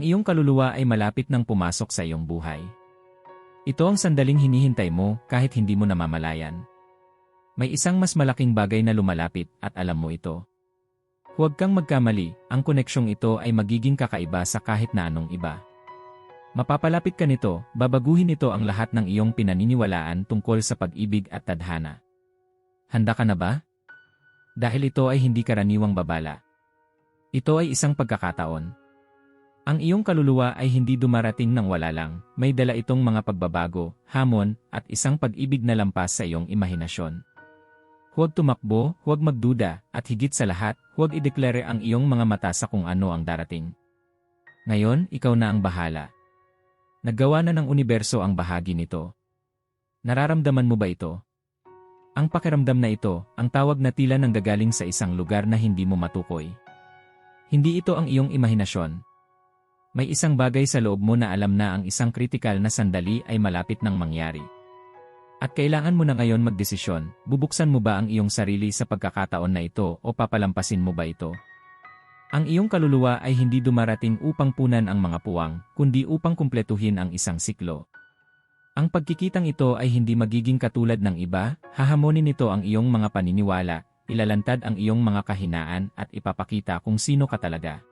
Ang iyong kaluluwa ay malapit nang pumasok sa iyong buhay. Ito ang sandaling hinihintay mo kahit hindi mo namamalayan. May isang mas malaking bagay na lumalapit at alam mo ito. Huwag kang magkamali, ang koneksyong ito ay magiging kakaiba sa kahit na anong iba. Mapapalapit ka nito, babaguhin ito ang lahat ng iyong pinaniniwalaan tungkol sa pag-ibig at tadhana. Handa ka na ba? Dahil ito ay hindi karaniwang babala. Ito ay isang pagkakataon. Ang iyong kaluluwa ay hindi dumarating ng wala lang, may dala itong mga pagbabago, hamon, at isang pag-ibig na lampas sa iyong imahinasyon. Huwag tumakbo, huwag magduda, at higit sa lahat, huwag ideklare ang iyong mga mata sa kung ano ang darating. Ngayon, ikaw na ang bahala. Naggawa na ng universo ang bahagi nito. Nararamdaman mo ba ito? Ang pakiramdam na ito, ang tawag na tila nang gagaling sa isang lugar na hindi mo matukoy. Hindi ito ang iyong imahinasyon, may isang bagay sa loob mo na alam na ang isang kritikal na sandali ay malapit nang mangyari. At kailangan mo na ngayon magdesisyon, bubuksan mo ba ang iyong sarili sa pagkakataon na ito o papalampasin mo ba ito? Ang iyong kaluluwa ay hindi dumarating upang punan ang mga puwang, kundi upang kumpletuhin ang isang siklo. Ang pagkikitang ito ay hindi magiging katulad ng iba, hahamonin nito ang iyong mga paniniwala, ilalantad ang iyong mga kahinaan at ipapakita kung sino ka talaga.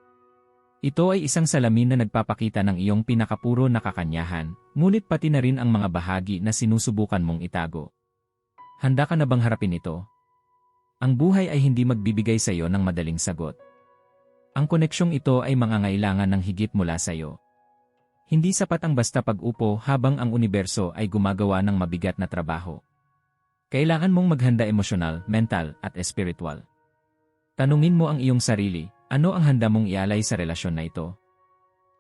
Ito ay isang salamin na nagpapakita ng iyong pinakapuro na kakanyahan, ngunit pati na rin ang mga bahagi na sinusubukan mong itago. Handa ka na bang harapin ito? Ang buhay ay hindi magbibigay sa iyo ng madaling sagot. Ang koneksyong ito ay mangangailangan ng higit mula sa iyo. Hindi sapat ang basta pag-upo habang ang universo ay gumagawa ng mabigat na trabaho. Kailangan mong maghanda emosyonal, mental, at espiritual. Tanungin mo ang iyong sarili, ano ang handa mong ialay sa relasyon na ito?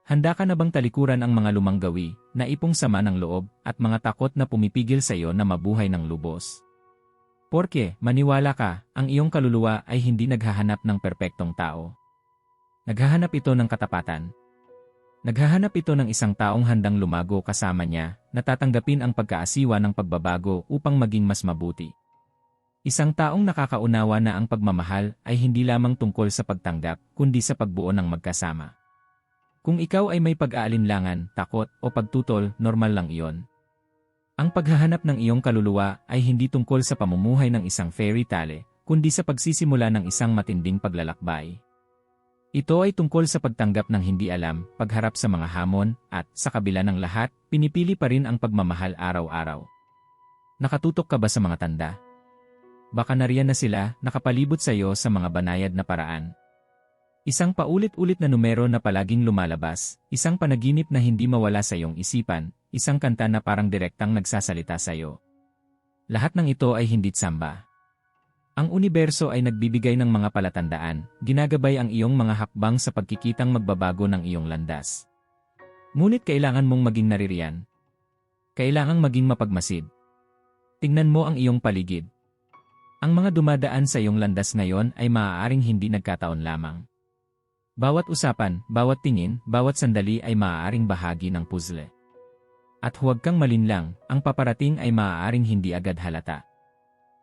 Handa ka na bang talikuran ang mga lumang gawi, naipong sama ng loob, at mga takot na pumipigil sa iyo na mabuhay ng lubos? Porque, maniwala ka, ang iyong kaluluwa ay hindi naghahanap ng perpektong tao. Naghahanap ito ng katapatan. Naghahanap ito ng isang taong handang lumago kasama niya, natatanggapin ang pagkaasiwa ng pagbabago upang maging mas mabuti. Isang taong nakakaunawa na ang pagmamahal ay hindi lamang tungkol sa pagtanggap, kundi sa pagbuo ng magkasama. Kung ikaw ay may pag-aalinlangan, takot, o pagtutol, normal lang iyon. Ang paghahanap ng iyong kaluluwa ay hindi tungkol sa pamumuhay ng isang fairy tale, kundi sa pagsisimula ng isang matinding paglalakbay. Ito ay tungkol sa pagtanggap ng hindi alam, pagharap sa mga hamon, at, sa kabila ng lahat, pinipili pa rin ang pagmamahal araw-araw. Nakatutok ka ba sa mga tanda? Baka nariyan na sila, nakapalibot sa iyo sa mga banayad na paraan. Isang paulit-ulit na numero na palaging lumalabas, isang panaginip na hindi mawala sa iyong isipan, isang kanta na parang direktang nagsasalita sa iyo. Lahat ng ito ay hindi samba. Ang universo ay nagbibigay ng mga palatandaan, ginagabay ang iyong mga hakbang sa pagkikitang magbabago ng iyong landas. Ngunit kailangan mong maging naririyan. Kailangang maging mapagmasid. Tingnan mo ang iyong paligid. Ang mga dumadaan sa iyong landas ngayon ay maaaring hindi nagkataon lamang. Bawat usapan, bawat tingin, bawat sandali ay maaaring bahagi ng puzzle. At huwag kang malinlang, ang paparating ay maaaring hindi agad halata.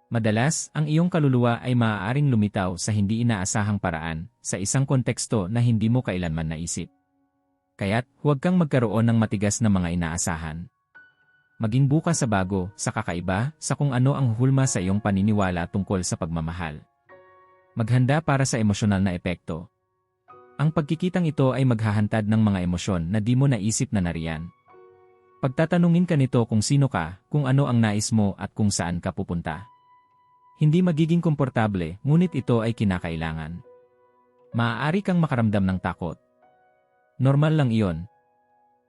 Madalas, ang iyong kaluluwa ay maaaring lumitaw sa hindi inaasahang paraan, sa isang konteksto na hindi mo kailanman naisip. Kaya't, huwag kang magkaroon ng matigas na mga inaasahan. Maging bukas sa bago, sa kakaiba, sa kung ano ang hulma sa iyong paniniwala tungkol sa pagmamahal. Maghanda para sa emosyonal na epekto. Ang pagkikitang ito ay maghahantad ng mga emosyon na di mo naisip na nariyan. Pagtatanungin ka nito kung sino ka, kung ano ang nais mo at kung saan ka pupunta. Hindi magiging komportable, ngunit ito ay kinakailangan. Maaari kang makaramdam ng takot. Normal lang iyon,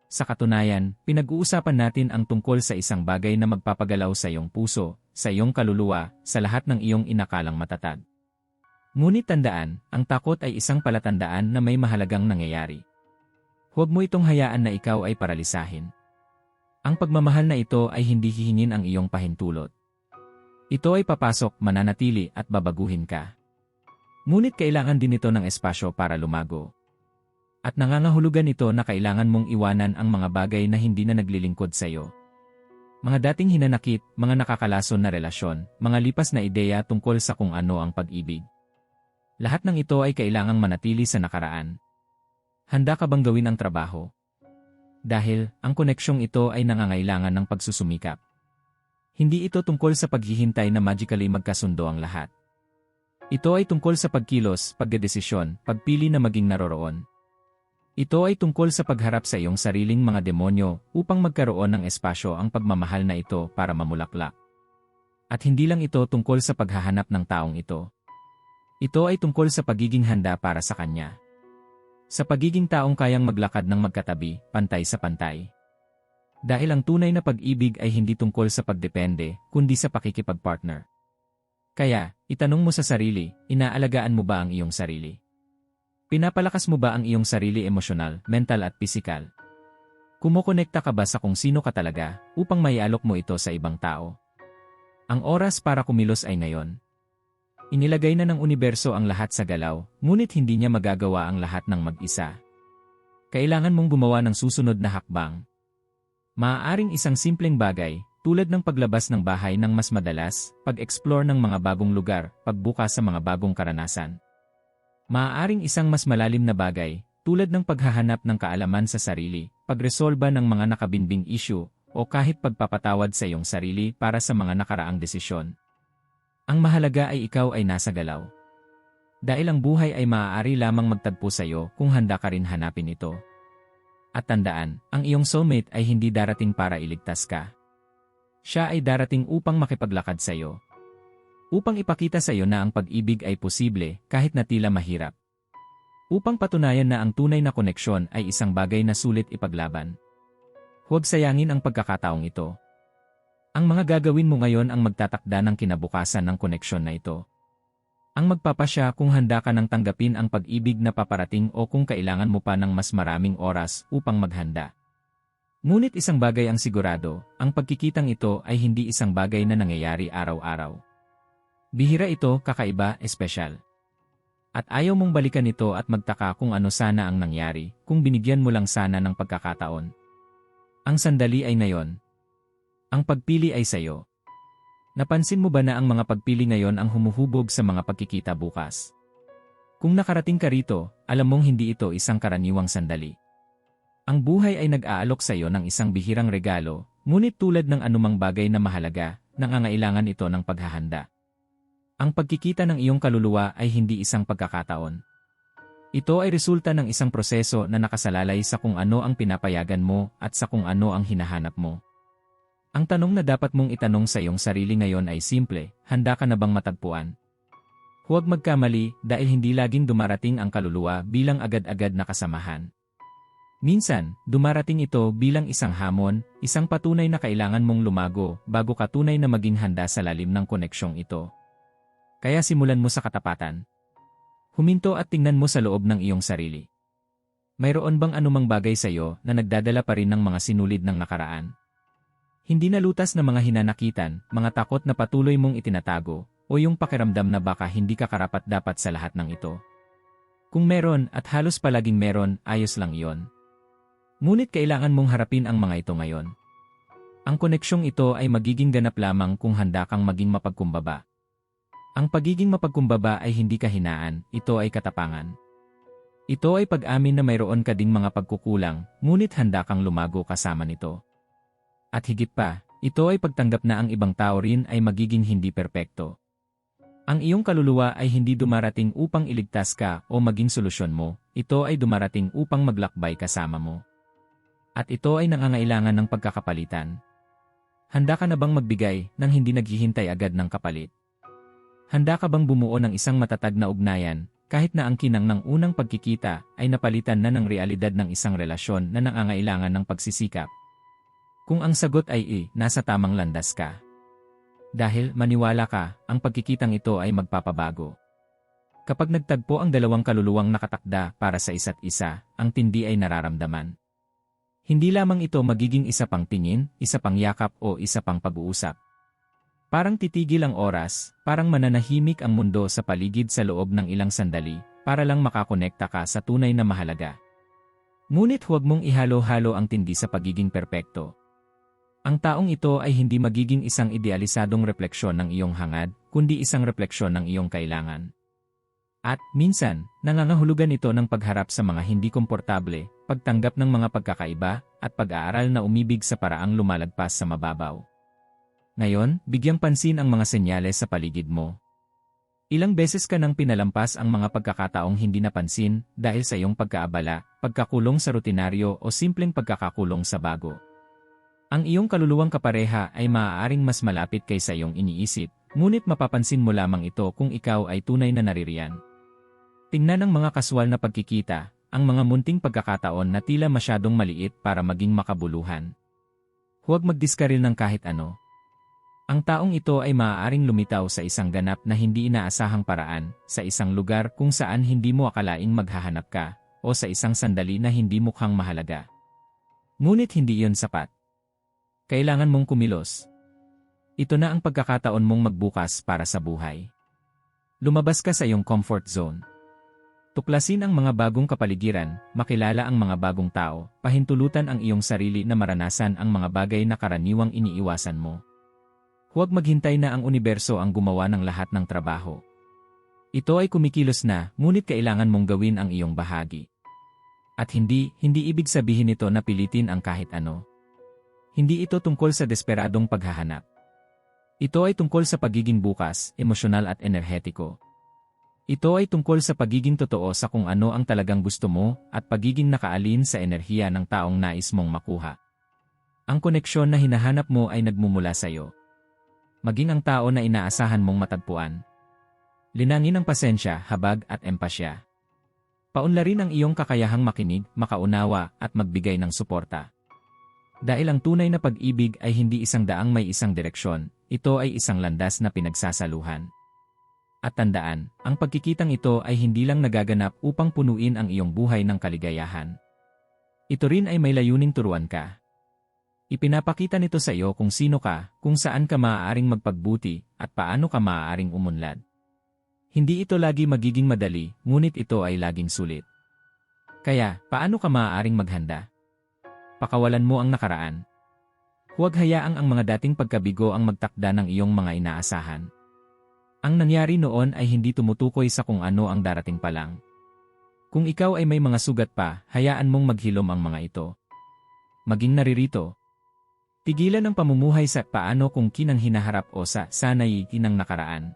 sa katunayan, pinag-uusapan natin ang tungkol sa isang bagay na magpapagalaw sa iyong puso, sa iyong kaluluwa, sa lahat ng iyong inakalang matatag. Ngunit tandaan, ang takot ay isang palatandaan na may mahalagang nangyayari. Huwag mo itong hayaan na ikaw ay paralisahin. Ang pagmamahal na ito ay hindi hihingin ang iyong pahintulot. Ito ay papasok, mananatili at babaguhin ka. Ngunit kailangan din ito ng espasyo para lumago. At nangangahulugan ito na kailangan mong iwanan ang mga bagay na hindi na naglilingkod sa iyo. Mga dating hinanakit, mga nakakalason na relasyon, mga lipas na ideya tungkol sa kung ano ang pag-ibig. Lahat ng ito ay kailangang manatili sa nakaraan. Handa ka bang gawin ang trabaho? Dahil, ang koneksyong ito ay nangangailangan ng pagsusumikap. Hindi ito tungkol sa paghihintay na magically magkasundo ang lahat. Ito ay tungkol sa pagkilos, pagdedesisyon, pagpili na maging naroroon. Ito ay tungkol sa pagharap sa iyong sariling mga demonyo upang magkaroon ng espasyo ang pagmamahal na ito para mamulaklak. At hindi lang ito tungkol sa paghahanap ng taong ito. Ito ay tungkol sa pagiging handa para sa kanya. Sa pagiging taong kayang maglakad ng magkatabi, pantay sa pantay. Dahil ang tunay na pag-ibig ay hindi tungkol sa pagdepende, kundi sa pakikipagpartner. Kaya, itanong mo sa sarili, inaalagaan mo ba ang iyong sarili? Pinapalakas mo ba ang iyong sarili emosyonal, mental at pisikal? Kumukonekta ka ba sa kung sino ka talaga upang maialok mo ito sa ibang tao? Ang oras para kumilos ay ngayon. Inilagay na ng universo ang lahat sa galaw, ngunit hindi niya magagawa ang lahat ng mag-isa. Kailangan mong gumawa ng susunod na hakbang. Maaaring isang simpleng bagay, tulad ng paglabas ng bahay ng mas madalas, pag-explore ng mga bagong lugar, pagbukas sa mga bagong karanasan. Maaaring isang mas malalim na bagay, tulad ng paghahanap ng kaalaman sa sarili, pagresolba ng mga nakabinbing issue, o kahit pagpapatawad sa iyong sarili para sa mga nakaraang desisyon. Ang mahalaga ay ikaw ay nasa galaw. Dahil ang buhay ay maaari lamang magtagpo sa iyo kung handa ka rin hanapin ito. At tandaan, ang iyong soulmate ay hindi darating para iligtas ka. Siya ay darating upang makipaglakad sa iyo, Upang ipakita sa iyo na ang pag-ibig ay posible kahit na tila mahirap. Upang patunayan na ang tunay na koneksyon ay isang bagay na sulit ipaglaban. Huwag sayangin ang pagkakataong ito. Ang mga gagawin mo ngayon ang magtatakda ng kinabukasan ng koneksyon na ito. Ang magpapasya kung handa ka nang tanggapin ang pag-ibig na paparating o kung kailangan mo pa ng mas maraming oras upang maghanda. Ngunit isang bagay ang sigurado, ang pagkikitang ito ay hindi isang bagay na nangyayari araw-araw. Bihira ito, kakaiba, espesyal. At ayaw mong balikan ito at magtaka kung ano sana ang nangyari, kung binigyan mo lang sana ng pagkakataon. Ang sandali ay ngayon. Ang pagpili ay sayo. Napansin mo ba na ang mga pagpili ngayon ang humuhubog sa mga pagkikita bukas? Kung nakarating ka rito, alam mong hindi ito isang karaniwang sandali. Ang buhay ay nag-aalok sa iyo ng isang bihirang regalo, ngunit tulad ng anumang bagay na mahalaga, nangangailangan ito ng paghahanda. Ang pagkikita ng iyong kaluluwa ay hindi isang pagkakataon. Ito ay resulta ng isang proseso na nakasalalay sa kung ano ang pinapayagan mo at sa kung ano ang hinahanap mo. Ang tanong na dapat mong itanong sa iyong sarili ngayon ay simple, handa ka na bang matagpuan? Huwag magkamali dahil hindi laging dumarating ang kaluluwa bilang agad-agad na kasamahan. Minsan, dumarating ito bilang isang hamon, isang patunay na kailangan mong lumago bago ka tunay na maging handa sa lalim ng koneksyong ito. Kaya simulan mo sa katapatan. Huminto at tingnan mo sa loob ng iyong sarili. Mayroon bang anumang bagay sa iyo na nagdadala pa rin ng mga sinulid ng nakaraan? Hindi nalutas na mga hinanakitan, mga takot na patuloy mong itinatago, o yung pakiramdam na baka hindi ka karapat dapat sa lahat ng ito. Kung meron at halos palaging meron, ayos lang iyon. Ngunit kailangan mong harapin ang mga ito ngayon. Ang koneksyong ito ay magiging ganap lamang kung handa kang maging mapagkumbaba. Ang pagiging mapagkumbaba ay hindi kahinaan, ito ay katapangan. Ito ay pag-amin na mayroon ka ding mga pagkukulang, ngunit handa kang lumago kasama nito. At higit pa, ito ay pagtanggap na ang ibang tao rin ay magiging hindi perpekto. Ang iyong kaluluwa ay hindi dumarating upang iligtas ka o maging solusyon mo, ito ay dumarating upang maglakbay kasama mo. At ito ay nangangailangan ng pagkakapalitan. Handa ka na bang magbigay nang hindi naghihintay agad ng kapalit? Handa ka bang bumuo ng isang matatag na ugnayan, kahit na ang kinang ng unang pagkikita ay napalitan na ng realidad ng isang relasyon na nangangailangan ng pagsisikap? Kung ang sagot ay i, nasa tamang landas ka. Dahil maniwala ka, ang pagkikitang ito ay magpapabago. Kapag nagtagpo ang dalawang kaluluwang nakatakda para sa isa't isa, ang tindi ay nararamdaman. Hindi lamang ito magiging isa pang tingin, isa pang yakap o isa pang pag-uusap. Parang titigil ang oras, parang mananahimik ang mundo sa paligid sa loob ng ilang sandali, para lang makakonekta ka sa tunay na mahalaga. Ngunit huwag mong ihalo-halo ang tindi sa pagiging perpekto. Ang taong ito ay hindi magiging isang idealisadong refleksyon ng iyong hangad, kundi isang refleksyon ng iyong kailangan. At, minsan, nangangahulugan ito ng pagharap sa mga hindi komportable, pagtanggap ng mga pagkakaiba, at pag-aaral na umibig sa paraang lumalagpas sa mababaw. Ngayon, bigyang pansin ang mga senyales sa paligid mo. Ilang beses ka nang pinalampas ang mga pagkakataong hindi napansin dahil sa iyong pagkaabala, pagkakulong sa rutinaryo o simpleng pagkakakulong sa bago. Ang iyong kaluluwang kapareha ay maaaring mas malapit kaysa iyong iniisip, ngunit mapapansin mo lamang ito kung ikaw ay tunay na naririyan. Tingnan ang mga kaswal na pagkikita, ang mga munting pagkakataon na tila masyadong maliit para maging makabuluhan. Huwag magdiskaril ng kahit ano. Ang taong ito ay maaaring lumitaw sa isang ganap na hindi inaasahang paraan, sa isang lugar kung saan hindi mo akalaing maghahanap ka, o sa isang sandali na hindi mukhang mahalaga. Ngunit hindi iyon sapat. Kailangan mong kumilos. Ito na ang pagkakataon mong magbukas para sa buhay. Lumabas ka sa iyong comfort zone. Tuklasin ang mga bagong kapaligiran, makilala ang mga bagong tao, pahintulutan ang iyong sarili na maranasan ang mga bagay na karaniwang iniiwasan mo. Huwag maghintay na ang universo ang gumawa ng lahat ng trabaho. Ito ay kumikilos na, ngunit kailangan mong gawin ang iyong bahagi. At hindi, hindi ibig sabihin nito na pilitin ang kahit ano. Hindi ito tungkol sa desperadong paghahanap. Ito ay tungkol sa pagiging bukas, emosyonal at enerhetiko. Ito ay tungkol sa pagiging totoo sa kung ano ang talagang gusto mo at pagiging nakaalin sa enerhiya ng taong nais mong makuha. Ang koneksyon na hinahanap mo ay nagmumula sa iyo. Maging ang tao na inaasahan mong matagpuan. Linangin ang pasensya, habag at empasya. Paunlarin ang iyong kakayahang makinig, makaunawa at magbigay ng suporta. Dahil ang tunay na pag-ibig ay hindi isang daang may isang direksyon, ito ay isang landas na pinagsasaluhan. At tandaan, ang pagkikitang ito ay hindi lang nagaganap upang punuin ang iyong buhay ng kaligayahan. Ito rin ay may layuning turuan ka. Ipinapakita nito sa iyo kung sino ka, kung saan ka maaaring magpagbuti, at paano ka maaaring umunlad. Hindi ito lagi magiging madali, ngunit ito ay laging sulit. Kaya, paano ka maaaring maghanda? Pakawalan mo ang nakaraan. Huwag hayaang ang mga dating pagkabigo ang magtakda ng iyong mga inaasahan. Ang nangyari noon ay hindi tumutukoy sa kung ano ang darating pa lang. Kung ikaw ay may mga sugat pa, hayaan mong maghilom ang mga ito. Maging naririto. Tigilan ang pamumuhay sa paano kung kinang hinaharap o sa sanay kinang nakaraan.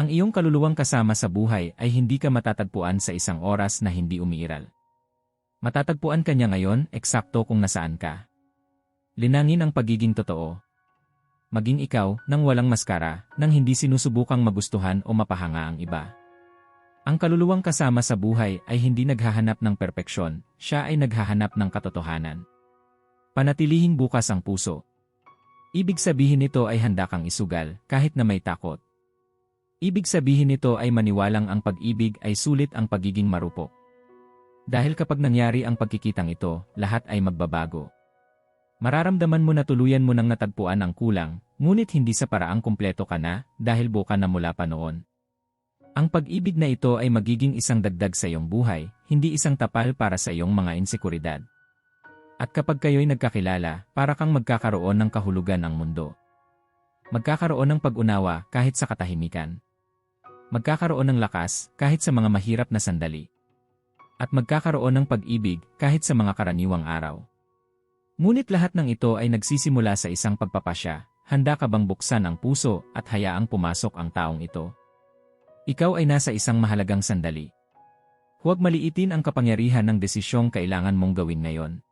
Ang iyong kaluluwang kasama sa buhay ay hindi ka matatagpuan sa isang oras na hindi umiiral. Matatagpuan ka niya ngayon, eksakto kung nasaan ka. Linangin ang pagiging totoo, maging ikaw, nang walang maskara, nang hindi sinusubukang magustuhan o mapahanga ang iba. Ang kaluluwang kasama sa buhay ay hindi naghahanap ng perpeksyon, siya ay naghahanap ng katotohanan. Panatilihing bukas ang puso. Ibig sabihin nito ay handa kang isugal, kahit na may takot. Ibig sabihin nito ay maniwalang ang pag-ibig ay sulit ang pagiging marupok. Dahil kapag nangyari ang pagkikitang ito, lahat ay magbabago. Mararamdaman mo na tuluyan mo nang natagpuan ang kulang, ngunit hindi sa paraang kumpleto ka na dahil buka na mula pa noon. Ang pag-ibig na ito ay magiging isang dagdag sa iyong buhay, hindi isang tapal para sa iyong mga insekuridad. At kapag kayo'y nagkakilala, para kang magkakaroon ng kahulugan ng mundo. Magkakaroon ng pag-unawa kahit sa katahimikan. Magkakaroon ng lakas kahit sa mga mahirap na sandali. At magkakaroon ng pag-ibig kahit sa mga karaniwang araw. Ngunit lahat ng ito ay nagsisimula sa isang pagpapasya, handa ka bang buksan ang puso at hayaang pumasok ang taong ito? Ikaw ay nasa isang mahalagang sandali. Huwag maliitin ang kapangyarihan ng desisyong kailangan mong gawin ngayon.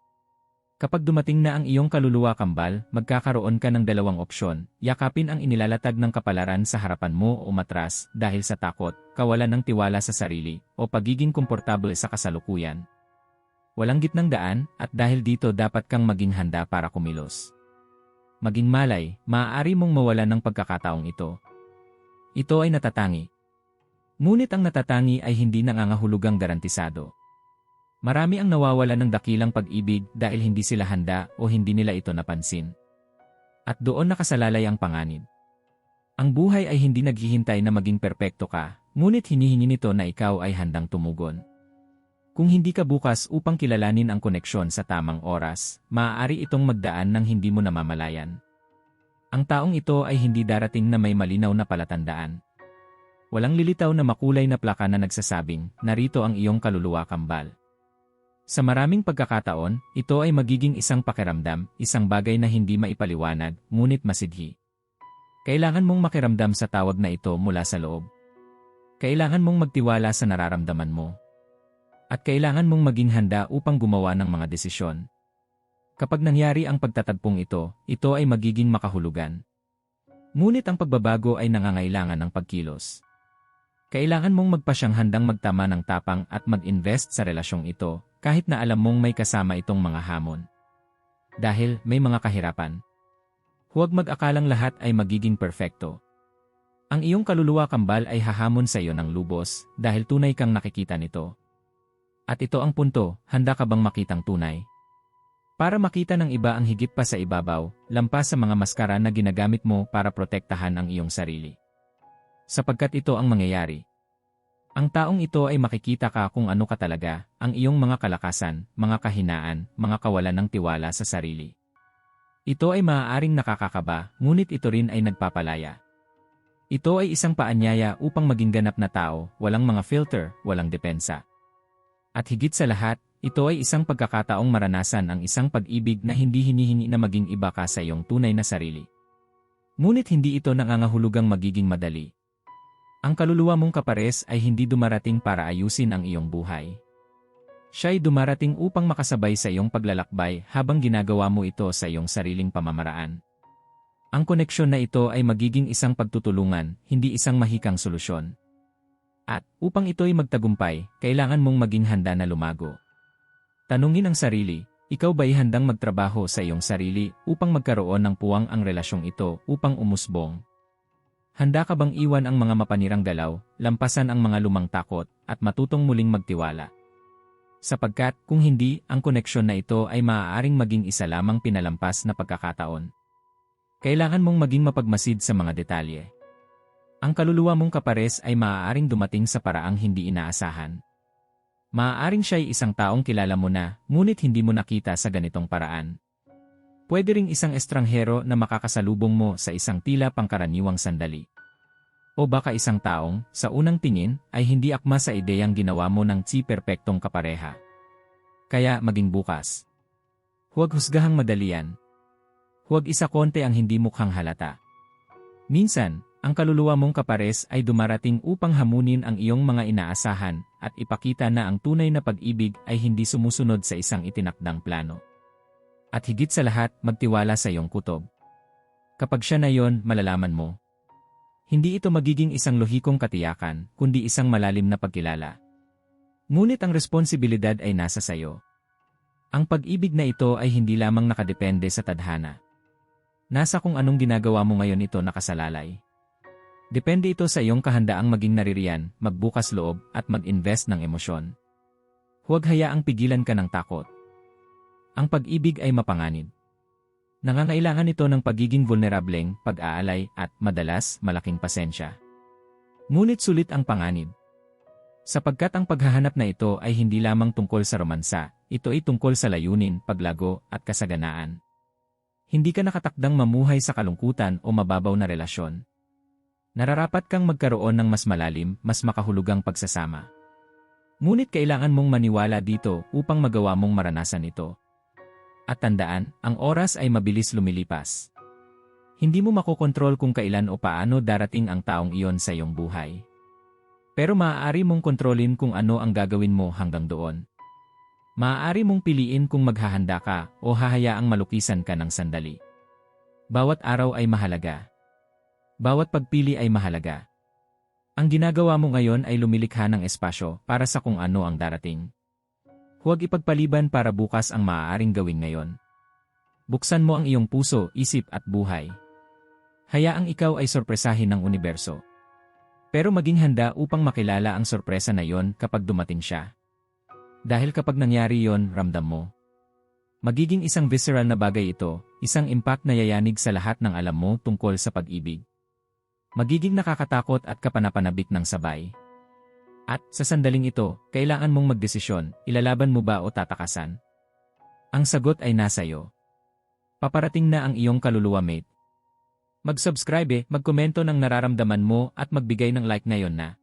Kapag dumating na ang iyong kaluluwa kambal, magkakaroon ka ng dalawang opsyon, yakapin ang inilalatag ng kapalaran sa harapan mo o matras dahil sa takot, kawalan ng tiwala sa sarili, o pagiging komportable sa kasalukuyan. Walang gitnang daan, at dahil dito dapat kang maging handa para kumilos. Maging malay, maaari mong mawalan ng pagkakataong ito. Ito ay natatangi. Ngunit ang natatangi ay hindi nangangahulugang garantisado. Marami ang nawawalan ng dakilang pag-ibig dahil hindi sila handa o hindi nila ito napansin. At doon nakasalalay ang panganib. Ang buhay ay hindi naghihintay na maging perpekto ka, ngunit hinihingi nito na ikaw ay handang tumugon. Kung hindi ka bukas upang kilalanin ang koneksyon sa tamang oras, maaari itong magdaan ng hindi mo namamalayan. Ang taong ito ay hindi darating na may malinaw na palatandaan. Walang lilitaw na makulay na plaka na nagsasabing, narito ang iyong kaluluwa kambal. Sa maraming pagkakataon, ito ay magiging isang pakiramdam, isang bagay na hindi maipaliwanag, ngunit masidhi. Kailangan mong makiramdam sa tawag na ito mula sa loob. Kailangan mong magtiwala sa nararamdaman mo. At kailangan mong maging handa upang gumawa ng mga desisyon. Kapag nangyari ang pagtatagpong ito, ito ay magiging makahulugan. Ngunit ang pagbabago ay nangangailangan ng pagkilos. Kailangan mong magpasyang handang magtama ng tapang at mag-invest sa relasyong ito, kahit na alam mong may kasama itong mga hamon. Dahil may mga kahirapan. Huwag mag-akalang lahat ay magiging perpekto. Ang iyong kaluluwa kambal ay hahamon sa iyo ng lubos dahil tunay kang nakikita nito. At ito ang punto, handa ka bang makitang tunay? Para makita ng iba ang higit pa sa ibabaw, lampas sa mga maskara na ginagamit mo para protektahan ang iyong sarili. Sapagkat ito ang mangyayari. Ang taong ito ay makikita ka kung ano ka talaga, ang iyong mga kalakasan, mga kahinaan, mga kawalan ng tiwala sa sarili. Ito ay maaaring nakakakaba, ngunit ito rin ay nagpapalaya. Ito ay isang paanyaya upang maging ganap na tao, walang mga filter, walang depensa. At higit sa lahat, ito ay isang pagkakataong maranasan ang isang pag-ibig na hindi hinihingi na maging iba ka sa iyong tunay na sarili. Ngunit hindi ito nangangahulugang magiging madali. Ang kaluluwa mong kapares ay hindi dumarating para ayusin ang iyong buhay. Siya ay dumarating upang makasabay sa iyong paglalakbay habang ginagawa mo ito sa iyong sariling pamamaraan. Ang koneksyon na ito ay magiging isang pagtutulungan, hindi isang mahikang solusyon. At upang ito ay magtagumpay, kailangan mong maging handa na lumago. Tanungin ang sarili, ikaw ba'y handang magtrabaho sa iyong sarili upang magkaroon ng puwang ang relasyong ito upang umusbong? Handa ka bang iwan ang mga mapanirang galaw, lampasan ang mga lumang takot, at matutong muling magtiwala? Sapagkat kung hindi, ang koneksyon na ito ay maaaring maging isa lamang pinalampas na pagkakataon. Kailangan mong maging mapagmasid sa mga detalye. Ang kaluluwa mong kapares ay maaaring dumating sa paraang hindi inaasahan. Maaaring siya ay isang taong kilala mo na, ngunit hindi mo nakita sa ganitong paraan. Pwede ring isang estranghero na makakasalubong mo sa isang tila pangkaraniwang sandali. O baka isang taong, sa unang tingin, ay hindi akma sa ideyang ginawa mo ng si-perpektong kapareha. Kaya maging bukas. Huwag husgahang madalian. Huwag isa konte ang hindi mukhang halata. Minsan, ang kaluluwa mong kapares ay dumarating upang hamunin ang iyong mga inaasahan at ipakita na ang tunay na pag-ibig ay hindi sumusunod sa isang itinakdang plano. At higit sa lahat, magtiwala sa iyong kutob. Kapag siya na yon, malalaman mo. Hindi ito magiging isang lohikong katiyakan, kundi isang malalim na pagkilala. Ngunit ang responsibilidad ay nasa sayo. Ang pag-ibig na ito ay hindi lamang nakadepende sa tadhana. Nasa kung anong ginagawa mo ngayon ito nakasalalay. Depende ito sa iyong kahandaang maging naririyan, magbukas loob, at mag-invest ng emosyon. Huwag hayaang pigilan ka ng takot. Ang pag-ibig ay mapanganib. Nangangailangan ito ng pagiging vulnerableng, pag-aalay, at, madalas, malaking pasensya. Ngunit sulit ang panganib. Sapagkat ang paghahanap na ito ay hindi lamang tungkol sa romansa, ito ay tungkol sa layunin, paglago, at kasaganaan. Hindi ka nakatakdang mamuhay sa kalungkutan o mababaw na relasyon. Nararapat kang magkaroon ng mas malalim, mas makahulugang pagsasama. Ngunit kailangan mong maniwala dito upang magawa mong maranasan ito. At tandaan, ang oras ay mabilis lumilipas. Hindi mo makokontrol kung kailan o paano darating ang taong iyon sa iyong buhay. Pero maaari mong kontrolin kung ano ang gagawin mo hanggang doon. Maaari mong piliin kung maghahanda ka o hahayaang malukisan ka ng sandali. Bawat araw ay mahalaga. Bawat pagpili ay mahalaga. Ang ginagawa mo ngayon ay lumilikha ng espasyo para sa kung ano ang darating. Huwag ipagpaliban para bukas ang maaaring gawin ngayon. Buksan mo ang iyong puso, isip at buhay. Hayaang ikaw ay sorpresahin ng universo. Pero maging handa upang makilala ang sorpresa na yon kapag dumating siya. Dahil kapag nangyari yon, ramdam mo. Magiging isang visceral na bagay ito, isang impact na yayanig sa lahat ng alam mo tungkol sa pag-ibig. Magiging nakakatakot at kapanapanabik ng sabay. At sa sandaling ito, kailangan mong magdesisyon, ilalaban mo ba o tatakasan? Ang sagot ay nasa iyo. Paparating na ang iyong kaluluwa mate. Mag-subscribe eh, magkomento ng nararamdaman mo at magbigay ng like ngayon na.